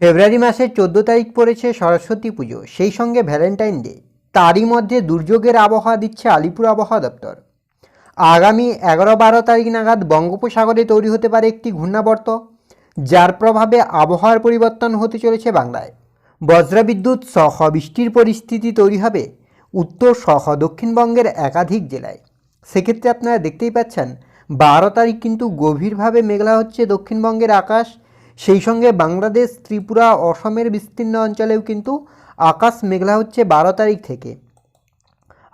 ফেব্রুয়ারি মাসের চোদ্দ তারিখ পড়েছে সরস্বতী পুজো, সেই সঙ্গে ভ্যালেন্টাইন ডে। তারই মধ্যে দুর্যোগের আবহাওয়া দিচ্ছে আলিপুর আবহাওয়া দপ্তর। আগামী এগারো বারো তারিখ নাগাদ বঙ্গোপসাগরে তৈরি হতে পারে একটি ঘূর্ণাবর্ত, যার প্রভাবে আবহাওয়ার পরিবর্তন হতে চলেছে বাংলায়। বজ্রবিদ্যুৎ সহ বৃষ্টির পরিস্থিতি তৈরি হবে উত্তর সহ দক্ষিণবঙ্গের একাধিক জেলায়। সেক্ষেত্রে আপনারা দেখতেই পাচ্ছেন, বারো তারিখ কিন্তু গভীরভাবে মেঘলা হচ্ছে দক্ষিণবঙ্গের আকাশ সেই সঙ্গে বাংলাদেশ, ত্রিপুরা, অসমের বিস্তীর্ণ অঞ্চলেও কিন্তু আকাশ মেঘলা হচ্ছে বারো তারিখ থেকে।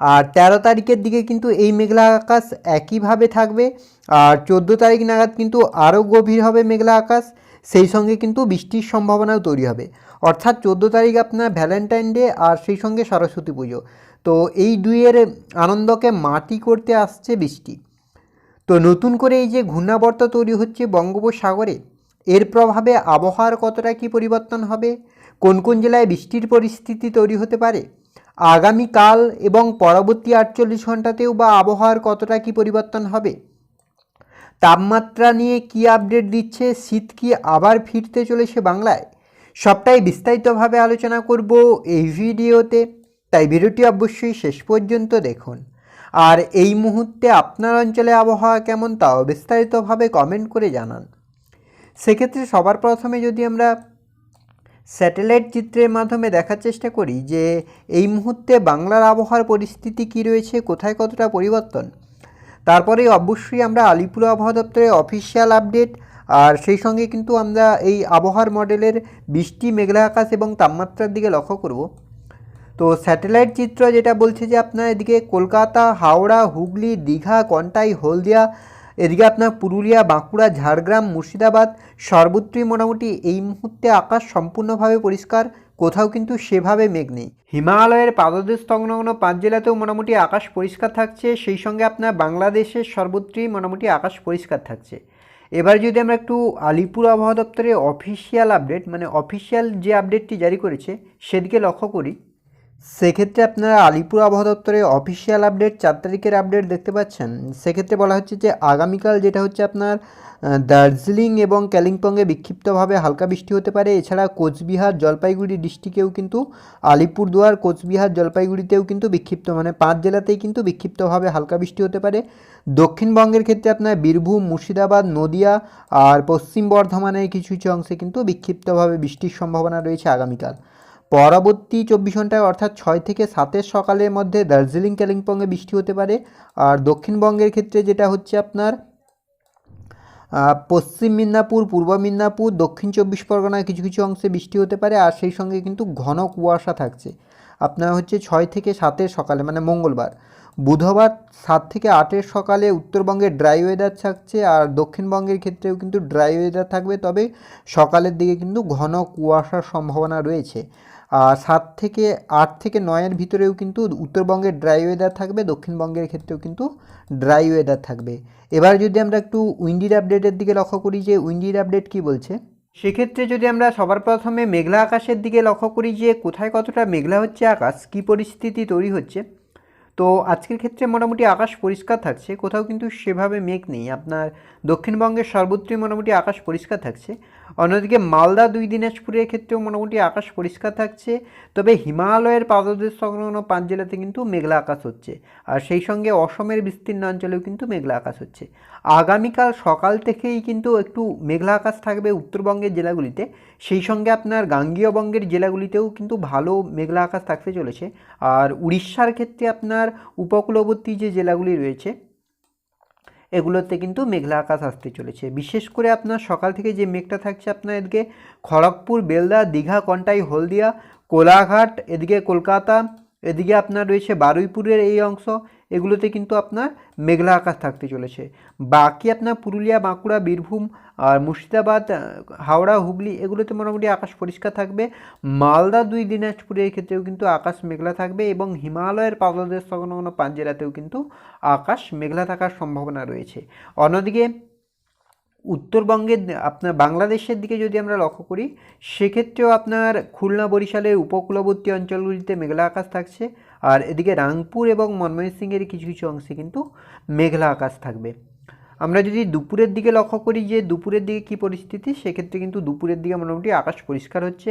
আর তেরো তারিখের দিকে কিন্তু এই মেঘলা আকাশ একইভাবে থাকবে। আর চোদ্দ তারিখ নাগাদ কিন্তু আরও গভীর হবে মেঘলা আকাশ, সেই সঙ্গে কিন্তু বৃষ্টির সম্ভাবনাও তৈরি হবে। অর্থাৎ চোদ্দ তারিখ আপনার ভ্যালেন্টাইন ডে আর সেই সঙ্গে সরস্বতী পুজো। তো এই দুইয়ের আনন্দকে মাটি করতে আসছে বৃষ্টি। তো নতুন করে এই যে ঘূর্ণাবর্ত তৈরি হচ্ছে বঙ্গোপসাগরে এর প্রভাবে আবহাওয়ার কতটা কী পরিবর্তন হবে? কোন কোন জেলায় বৃষ্টির পরিস্থিতি তৈরি হতে পারে? আগামীকাল এবং পরবর্তী আটচল্লিশ ঘন্টাতেও বা আবহাওয়ার কতটা কী পরিবর্তন হবে? তাপমাত্রা নিয়ে কি আপডেট দিচ্ছে? শীত কি আবার ফিরতে চলেছে বাংলায়? সবটাই বিস্তারিতভাবে আলোচনা করব এই ভিডিওতে। তাই ভিডিওটি অবশ্যই শেষ পর্যন্ত দেখুন। আর এই মুহূর্তে আপনার অঞ্চলে আবহাওয়া কেমন, তাও বিস্তারিতভাবে কমেন্ট করে জানান। সেক্ষেত্রে সবার প্রথমে যদি আমরা স্যাটেলাইট চিত্রের মাধ্যমে দেখার চেষ্টা করি যে এই মুহূর্তে বাংলার আবহাওয়ার পরিস্থিতি কী রয়েছে, কোথায় কতটা পরিবর্তন তারপরে অবশ্যই আমরা আলিপুর আবহাওয়া দপ্তরের অফিসিয়াল আপডেট আর সেই সঙ্গে কিন্তু আমরা এই আবহাওয়ার মডেলের বৃষ্টি মেঘলা আকাশ এবং তাপমাত্রার দিকে লক্ষ্য করব। তো স্যাটেলাইট চিত্র যেটা বলছে যে আপনার এদিকে কলকাতা, হাওড়া, হুগলি, দীঘা, কন্টাই, হলদিয়া এদিকে আপনার পুরুলিয়া, বাঁকুড়া, ঝাড়গ্রাম, মুর্শিদাবাদ সর্বত্রই মোটামুটি এই মুহূর্তে আকাশ সম্পূর্ণভাবে পরিষ্কার, কোথাও কিন্তু সেভাবে মেঘ নেই। হিমালয়ের পাদদেশ সংলগ্ন পাঁচ জেলাতেও মোটামুটি আকাশ পরিষ্কার থাকছে, সেই সঙ্গে আপনার বাংলাদেশের সর্বত্রই মোটামুটি আকাশ পরিষ্কার থাকছে। এবার যদি আমরা একটু আলিপুর আবহাওয়া দপ্তরের অফিসিয়াল আপডেট মানে অফিসিয়াল যে আপডেটটি জারি করেছে, সেদিকে লক্ষ্য করি। সেক্ষেত্রে আপনারা আলিপুর আবহাওয়া দপ্তরের অফিসিয়াল আপডেট চার তারিখের আপডেট দেখতে পাচ্ছেন। সেক্ষেত্রে বলা হচ্ছে যে, আগামীকাল যেটা হচ্ছে আপনার দার্জিলিং এবং কালিম্পংয়ে বিক্ষিপ্তভাবে হালকা বৃষ্টি হতে পারে। এছাড়া কোচবিহার, জলপাইগুড়ি ডিস্ট্রিক্টেও কিন্তু, আলিপুরদুয়ার, কোচবিহার, জলপাইগুড়িতেও কিন্তু বিক্ষিপ্ত। মানে পাঁচ জেলাতেই কিন্তু বিক্ষিপ্তভাবে হালকা বৃষ্টি হতে পারে। দক্ষিণবঙ্গের ক্ষেত্রে আপনার বীরভূম, মুর্শিদাবাদ, নদিয়া আর পশ্চিম বর্ধমানের কিছু কিছু অংশে কিন্তু বিক্ষিপ্তভাবে বৃষ্টির সম্ভাবনা রয়েছে আগামীকাল। পরবর্তী চব্বিশ ঘন্টায় অর্থাৎ ছয় থেকে সাতের সকালের মধ্যে দার্জিলিং, কালিম্পংয়ে বৃষ্টি হতে পারে। আর দক্ষিণবঙ্গের ক্ষেত্রে যেটা হচ্ছে আপনার পশ্চিম মিদনাপুর, পূর্ব মিদনাপুর, দক্ষিণ চব্বিশ পরগনায় কিছু কিছু অংশে বৃষ্টি হতে পারে। আর সেই সঙ্গে কিন্তু ঘন কুয়াশা থাকছে। আপনার হচ্ছে ছয় থেকে সাতের সকালে মানে মঙ্গলবার। বুধবার সাত থেকে আটের সকালে উত্তরবঙ্গে ড্রাই ওয়েদার থাকছে। আর দক্ষিণবঙ্গের ক্ষেত্রেও কিন্তু ড্রাই ওয়েদার থাকবে। তবে সকালের দিকে কিন্তু ঘন কুয়াশার সম্ভাবনা রয়েছে। সাত থেকে আট থেকে নয়ের ভিতরেও কিন্তু উত্তরবঙ্গের ড্রাই ওয়েদার থাকবে, দক্ষিণবঙ্গের ক্ষেত্রেও কিন্তু ড্রাই ওয়েদার থাকবে। এবার যদি আমরা একটু উইন্ডির আপডেটের দিকে লক্ষ্য করি যে উইন্ডির আপডেট কি বলছে? সেক্ষেত্রে যদি আমরা সবার প্রথমে মেঘলা আকাশের দিকে লক্ষ্য করি যে কোথায় কতটা মেঘলা হচ্ছে আকাশ, কী পরিস্থিতি তৈরি হচ্ছে, তো আজকের ক্ষেত্রে মোটামুটি আকাশ পরিষ্কার থাকছে, কোথাও কিন্তু সেভাবে মেঘ নেই। আপনার দক্ষিণবঙ্গের সর্বত্রই মোটামুটি আকাশ পরিষ্কার থাকছে। অন্যদিকে মালদা দুই দিনাজপুরের ক্ষেত্রেও মোটামুটি আকাশ পরিষ্কার থাকছে, তবে হিমালয়ের পাদদেশ সংলগ্ন পাঁচ জেলাতে কিন্তু মেঘলা আকাশ হচ্ছে। আর সেই সঙ্গে অসমের বিস্তীর্ণ অঞ্চলেও কিন্তু মেঘলা আকাশ হচ্ছে। আগামীকাল সকাল থেকেই কিন্তু একটু মেঘলা আকাশ থাকবে উত্তরবঙ্গের জেলাগুলিতে। সেই সঙ্গে আপনার গাঙ্গীয় বঙ্গের জেলাগুলিতেও কিন্তু ভালো মেঘলা আকাশ থাকতে চলেছে। আর উড়িষ্যার ক্ষেত্রে আপনার উপকূলবর্তী যে জেলাগুলি রয়েছে এগুলোতে কিন্তু মেঘলা আকাশ আসতে চলেছে। বিশেষ করে আপনার সকাল থেকে যে মেঘটা থাকছে আপনার এদিকে খড়গপুর, বেলদা, দীঘা, কন্টাই, হলদিয়া, কোলাঘাট, এদিকে কলকাতা, এদিকে আপনার রয়েছে বারুইপুরের এই অংশ। এগুলোতে কিন্তু আপনার মেঘলা আকাশ থাকতে চলেছে। বাকি আপনার পুরুলিয়া, বাঁকুড়া, বীরভূম আর মুর্শিদাবাদ, হাওড়া, হুগলি এগুলোতে মোটামুটি আকাশ পরিষ্কার থাকবে। মালদা দুই দিনাজপুরের ক্ষেত্রেও কিন্তু আকাশ মেঘলা থাকবে এবং হিমালয়ের পাদদেশ সংলগ্ন পাঁচ জেলাতেও কিন্তু আকাশ মেঘলা থাকার সম্ভাবনা রয়েছে। অন্যদিকে উত্তরবঙ্গের আপনার বাংলাদেশের দিকে যদি আমরা লক্ষ্য করি, সেক্ষেত্রেও আপনার খুলনা বরিশালের উপকূলবর্তী অঞ্চলগুলিতে মেঘলা আকাশ থাকছে। আর এদিকে রাংপুর এবং ময়মনসিংহের কিছু কিছু অংশে কিন্তু মেঘলা আকাশ থাকবে। আমরা যদি দুপুরের দিকে লক্ষ্য করি যে দুপুরের দিকে কী পরিস্থিতি, সেক্ষেত্রে কিন্তু দুপুরের দিকে মোটামুটি আকাশ পরিষ্কার হচ্ছে।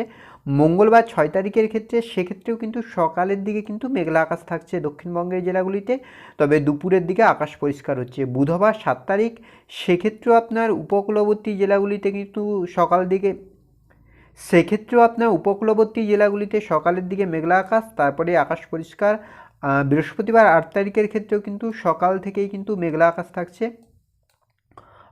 মঙ্গলবার ছয় তারিখের ক্ষেত্রে, সেক্ষেত্রেও কিন্তু সকালের দিকে কিন্তু মেঘলা আকাশ থাকছে দক্ষিণবঙ্গের জেলাগুলিতে। তবে দুপুরের দিকে আকাশ পরিষ্কার হচ্ছে। বুধবার সাত তারিখ, সেক্ষেত্রেও আপনার উপকূলবর্তী জেলাগুলিতে কিন্তু সকাল দিকে, সেক্ষেত্রেও আপনার উপকূলবর্তী জেলাগুলিতে সকালের দিকে মেঘলা আকাশ, তারপরে আকাশ পরিষ্কার। বৃহস্পতিবার আট তারিখের ক্ষেত্রেও কিন্তু সকাল থেকেই কিন্তু মেঘলা আকাশ থাকছে।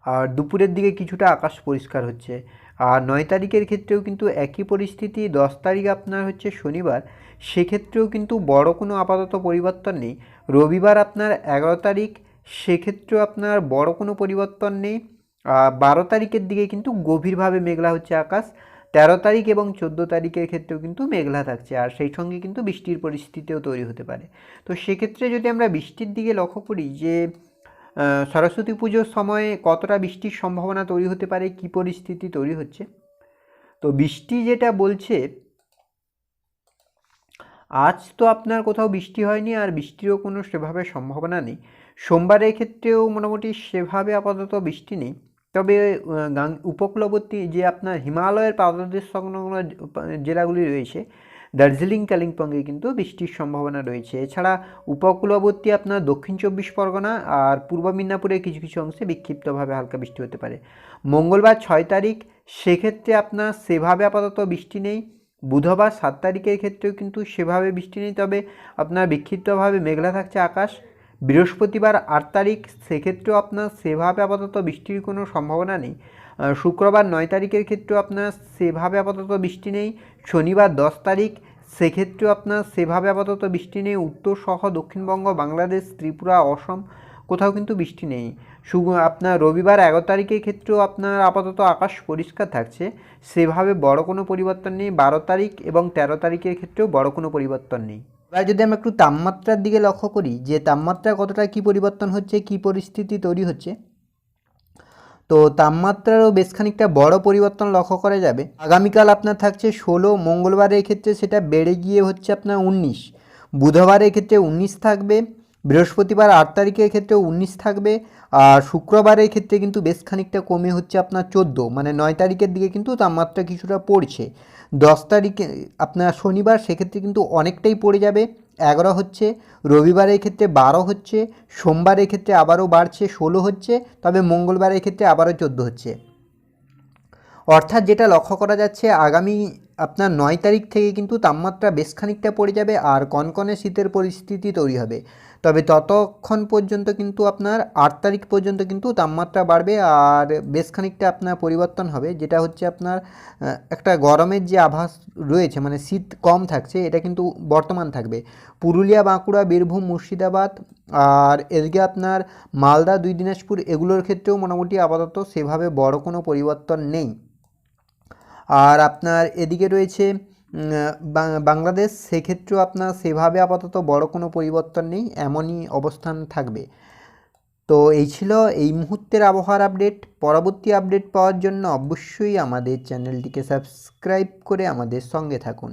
আর দুপুরের দিকে কিছুটা আকাশ পরিষ্কার হচ্ছে। আর নয় তারিখের ক্ষেত্রেও কিন্তু একই পরিস্থিতি, দশ তারিখ আপনার হচ্ছে শনিবার। সেক্ষেত্রেও কিন্তু বড় কোনো আপাতত পরিবর্তন নেই। রবিবার আপনার এগারো তারিখ, সেক্ষেত্রেও আপনার বড় কোনো পরিবর্তন নেই। বারো তারিখের দিকে কিন্তু গভীরভাবে মেঘলা হচ্ছে আকাশ। তেরো তারিখ এবং চোদ্দ তারিখের ক্ষেত্রেও কিন্তু মেঘলা থাকছে। আর সেই সঙ্গে কিন্তু বৃষ্টির পরিস্থিতিও তৈরি হতে পারে। তো সেক্ষেত্রে যদি আমরা বৃষ্টির দিকে লক্ষ্য করি যে সরস্বতী পুজোর সময়ে কতটা বৃষ্টির সম্ভাবনা তৈরি হতে পারে? কি পরিস্থিতি তৈরি হচ্ছে? তো বৃষ্টি যেটা বলছে, আজ তো আপনার কোথাও বৃষ্টি হয়নি আর বৃষ্টিরও কোনো সেভাবে সম্ভাবনা নেই। সোমবারের ক্ষেত্রেও মোটামুটি সেভাবে আপাতত বৃষ্টি নেই। তবে উপকূলবর্তী যে আপনার হিমালয়ের পাদদেশ সংলগ্ন জেলাগুলি রয়েছে দার্জিলিং, কালিম্পংয়ে কিন্তু বৃষ্টির সম্ভাবনা রয়েছে। এছাড়া উপকূলবর্তী আপনার দক্ষিণ চব্বিশ পরগনা আর পূর্ব মিদনাপুরে কিছু কিছু অংশে বিক্ষিপ্তভাবে হালকা বৃষ্টি হতে পারে। মঙ্গলবার ছয় তারিখ, সেক্ষেত্রে আপনার সেভাবে আপাতত বৃষ্টি নেই। বুধবার সাত তারিখের ক্ষেত্রেও কিন্তু সেভাবে বৃষ্টি নেই, তবে আপনার বিক্ষিপ্তভাবে মেঘলা থাকছে আকাশ। বৃহস্পতিবার আট তারিখ, সেক্ষেত্রেও আপনার সেভাবে আপাতত বৃষ্টির কোনো সম্ভাবনা নেই। শুক্রবার নয় তারিখের ক্ষেত্রেও আপনার সেভাবে আপাতত বৃষ্টি নেই। শনিবার দশ তারিখ, সেক্ষেত্রেও আপনার সেভাবে আপাতত বৃষ্টি নেই। উত্তর সহ দক্ষিণবঙ্গ, বাংলাদেশ, ত্রিপুরা, অসম কোথাও কিন্তু বৃষ্টি নেই। আপনার রবিবার এগারো তারিখের ক্ষেত্রেও আপনার আপাতত আকাশ পরিষ্কার থাকছে। সেভাবে বড় কোনো পরিবর্তন নেই। বারো তারিখ এবং তেরো তারিখের ক্ষেত্রেও বড় কোনো পরিবর্তন নেই। এবার যদি আমরা একটু তাপমাত্রার দিকে লক্ষ্য করি, যে তাপমাত্রা কতটা কি পরিবর্তন হচ্ছে, কি পরিস্থিতি তৈরি হচ্ছে, তো তাপমাত্রারও বেশ খানিকটা বড় পরিবর্তন লক্ষ্য করা যাবে। আগামীকাল আপনার থাকছে ষোলো, মঙ্গলবারের ক্ষেত্রে সেটা বেড়ে গিয়ে হচ্ছে আপনার উনিশ, বুধবারের ক্ষেত্রে উনিশ থাকবে, বৃহস্পতিবার আট তারিখের ক্ষেত্রে উনিশ থাকবে শুক্রবারের ক্ষেত্রে কিন্তু বেশ খানিকটা কমে হচ্ছে আপনার চোদ্দ মানে নয় তারিখের দিকে কিন্তু তাপমাত্রা কিছুটা পড়ছে। দশ তারিখে আপনার শনিবার সেক্ষেত্রে কিন্তু অনেকটাই পড়ে যাবে, এগারো হচ্ছে, রবিবারের ক্ষেত্রে বারো হচ্ছে, সোমবারের ক্ষেত্রে আবারও বাড়ছে, ষোলো হচ্ছে, তবে মঙ্গলবারের ক্ষেত্রে আবারও চোদ্দ হচ্ছে। অর্থাৎ যেটা লক্ষ্য করা যাচ্ছে, আগামী আপনার নয় তারিখ থেকে কিন্তু তাপমাত্রা বেশ খানিকটা পড়ে যাবে আর কনকনে শীতের পরিস্থিতি তৈরি হবে। তবে ততক্ষণ পর্যন্ত কিন্তু আপনার আট তারিখ পর্যন্ত কিন্তু তাপমাত্রা বাড়বে আর বেশ খানিকটা আপনার পরিবর্তন হবে, যেটা হচ্ছে আপনার একটা গরমের যে আভাস রয়েছে মানে শীত কম থাকছে, এটা কিন্তু বর্তমান থাকবে। পুরুলিয়া, বাঁকুড়া, বীরভূম, মুর্শিদাবাদ আর এদিকে আপনার মালদা, দুই দিনাজপুর, এগুলোর ক্ষেত্রেও মোটামুটি আপাতত সেভাবে বড় কোনো পরিবর্তন নেই। আর আপনার এদিকে রয়েছে বাংলাদেশ সেক্ষেত্রেও আপনার সেভাবে আপাতত বড় কোনো পরিবর্তন নেই, এমনই অবস্থান থাকবে। তো এই ছিল এই মুহূর্তের আবহাওয়ার আপডেট। পরবর্তী আপডেট পাওয়ার জন্য অবশ্যই আমাদের চ্যানেলটিকে সাবস্ক্রাইব করে আমাদের সঙ্গে থাকুন।